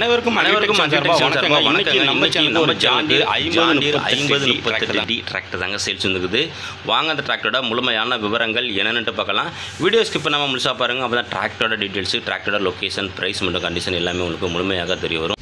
அனைவருக்கும் அனைவருக்கும் சார்பா வணக்கங்க வணக்கங்க நம்ம நம்ம ஒரு ஜாண்டியர் ஐம்பது ஐம்பது முப்பத்தெட்டு டி டிராக்டர் தாங்க சேல்ஸ் வந்துருக்குது வாங்க அந்த டிராக்டரோட முழுமையான விவரங்கள் என்னென்னு பார்க்கலாம். வீடியோ ஸ்கிப் பண்ணாமல் முழுசாக பாருங்கள் அப்போ தான் டிராக்டரோட டீட்டெயில்ஸு டிராக்டரோட லொக்கேஷன் ப்ரைஸ் மற்றும் கண்டிஷன் எல்லாமே உங்களுக்கு முழுமையாக தெரிய வரும்.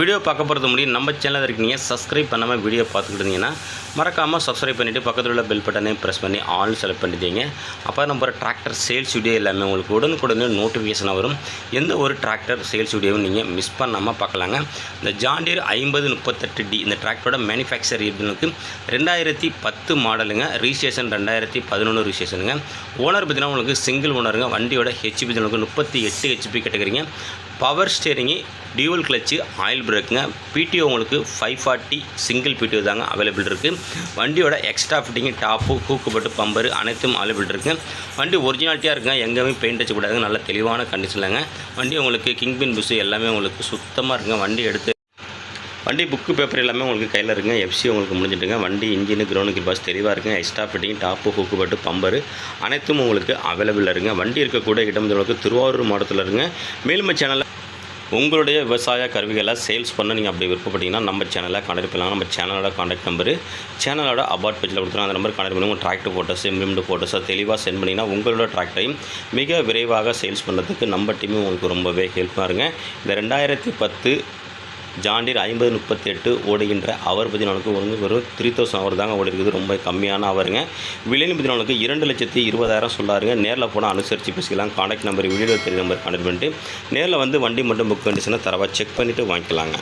வீடியோ பார்க்க போகிறது முடியும். நம்ம சேனலில் இருக்கீங்க. சப்ஸ்கிரைப் பண்ணாமல் வீடியோ பார்த்துக்கிட்டு இருந்தீங்கன்னா மறக்காமல் சப்ஸ்கிரைப் பண்ணிவிட்டு பக்கத்தில் உள்ள பெல் பட்டனையும் ப்ரெஸ் பண்ணி ஆல் செலக்ட் பண்ணிட்டீங்க. அப்போ நம்ம டிராக்டர் சேல்ஸ் வீடியோ எல்லாமே உங்களுக்கு உடனுக்குடனே நோட்டிஃபிகேஷனாக வரும். எந்த ஒரு டிராக்டர் சேல்ஸ் வீடியோவும் நீங்கள் மிஸ் பண்ணாமல் பார்க்கலாங்க இந்த ஜாண்டியர் ஐம்பது முப்பத்தெட்டு டி இந்த டிராக்டரோட மேனுஃபேக்சர் இதுனுக்கு ரெண்டாயிரத்தி பத்து மாடலுங்க ரிஜிஸ்ட்ரேஷன் ரெண்டாயிரத்தி பதினொன்று ரிஜிஸ்ட்ரேஷனுங்க ஓனர் பார்த்தீங்கன்னா உங்களுக்கு சிங்கிள் ஓனருங்க வண்டியோட ஹெச்பி உங்களுக்கு முப்பத்தி எட்டு HP கேட்டுக்கிறீங்க power steering dual clutch oil பிரேக்குங்க PTO உங்களுக்கு ஃபைவ் ஃபார்ட்டி சிங்கிள் பிடிஓ தாங்க அவைலபிள் இருக்குது வண்டியோட எக்ஸ்ட்ரா ஃபிட்டிங்கு டாப்பு கூக்குப்பட்டு பம்பரு அனைத்தும் அவைலபிள் இருக்குது வண்டி ஒரிஜினாலிட்டியாக இருக்குங்க எங்கேயுமே பெயிண்ட் அடிச்சக்கூடாதுங்க நல்ல தெளிவான கண்டிஷனில்ங்க வண்டி உங்களுக்கு கிங்பின் புஷ் எல்லாமே உங்களுக்கு சுத்தமாக இருக்குங்க வண்டி எடுத்து வண்டி புக்கு பேப்பர் எல்லாமே உங்களுக்கு கையில் இருக்குங்க எஃப்சி உங்களுக்கு முடிஞ்சிட்டுங்க. வண்டி இன்ஜினு கிரௌண்டுக்கு பஸ் தெளிவாக இருக்குங்க எக்ஸ்ட்ரா ஃபிட்டிங் டாப்பு ஹூக்குப்பட்டு பம்பரு அனைத்தும் உங்களுக்கு அவைலபிளாக இருங்க வண்டி இருக்கக்கூடிய இடம் உங்களுக்கு திருவாரூர் மாவட்டத்தில் இருங்க மேலும் சேனலில் உங்களுடைய விவசாய கருவிகளை சேல்ஸ் பண்ண நீங்கள் அப்படி விருப்பப்பட்டீங்கன்னா நம்ம சேனலை கான்டாக்ட் பண்ணலாம். நம்ம சேனலோட கான்டாக்ட் நம்பரு சேனலோட அபார்ட் பேஜில் கொடுத்துருவோம் அந்த நம்பர் கான்டாக்ட் பண்ணி உங்கள் டிராக்டர் ஃபோட்டோஸ் இம்ப்ளிமெண்ட் ஃபோட்டோஸை தெளிவாக சென்ட் பண்ணிங்கன்னா உங்களோட டிராக்டரையும் மிக விரைவாக சேல்ஸ் பண்ணுறதுக்கு நம்ம டீமும் உங்களுக்கு ரொம்பவே ஹெல்ப்பாக இருங்க. இந்த ரெண்டாயிரத்தி பத்து ஜாண்டியர் ஐம்பது முப்பத்தி எட்டு ஓடுகின்ற அவர் பற்றி நமக்கு வந்து ஒரு த்ரீ தௌசண்ட் அவர் தாங்க ஓடி இருக்குது ரொம்ப கம்மியான அவருங்க. விலைன்னு பற்றி இரண்டு லட்சத்தி இருபதாயிரம் சொல்லாருங்க. நேரில் போனால் அனுசரித்து பேசிக்கலாம். காண்டாக்ட் நம்பர் வீடியோ தெரிய நம்பர் கான்டாக்ட் பண்ணிட்டு நேரில் வந்து வண்டி மட்டும் புக் கண்டிஷனை தரவா செக் பண்ணிவிட்டு வாங்கிக்கலாங்க.